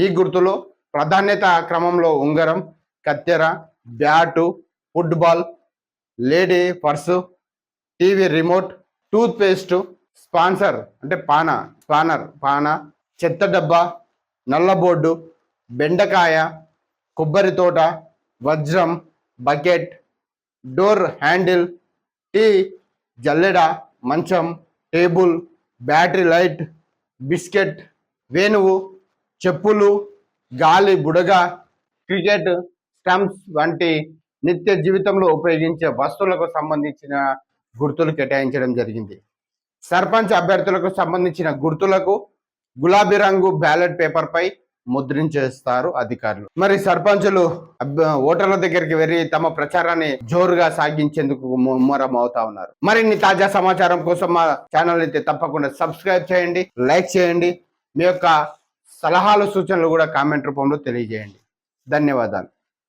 ఈ గుర్తులు ప్రాధాన్యత క్రమంలో ఉంగరం కత్తెర bat football lady purse TV remote toothpaste sponsor అంటే పాన స్పానర్ పాన చెత్త డబ్బా నల్ల బోర్డు బెండకాయ కొబ్బరి తోట వజ్రం బకెట్ డోర్ హ్యాండిల్ టీ జల్లెడ మంచం టేబుల్ బ్యాటరీ లైట్ బిస్కెట్ వేణువు చెప్పులు గాలి బుడగ క్రికెట్ స్టంప్స్ వంటి నిత్య జీవితంలో ఉపయోగించే వస్తువులకు సంబంధించిన గుర్తులు కేటాయించడం జరిగింది. సర్పంచ్ అభ్యర్థులకు సంబంధించిన గుర్తులకు గులాబీ రంగు బ్యాలెట్ పేపర్పై ముద్రించేస్తారు అధికారులు. మరి సర్పంచులు ఓటర్ల దగ్గరికి వెళ్ళి తమ ప్రచారాన్ని జోరుగా సాగించేందుకు ముమ్మరం అవుతా ఉన్నారు. మరిన్ని తాజా సమాచారం కోసం మా ఛానల్ అయితే తప్పకుండా సబ్స్క్రైబ్ చేయండి లైక్ చేయండి. మీ యొక్క సలహాలు సూచనలు కూడా కామెంట్ రూపంలో తెలియజేయండి. ధన్యవాదాలు.